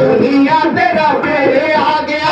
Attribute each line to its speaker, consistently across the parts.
Speaker 1: दुनिया से रखे आगे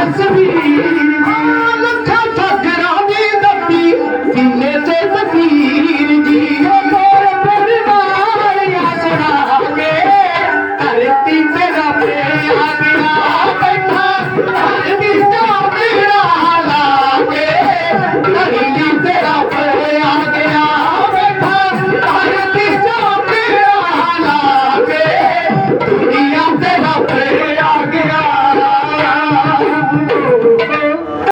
Speaker 1: Yes, sir.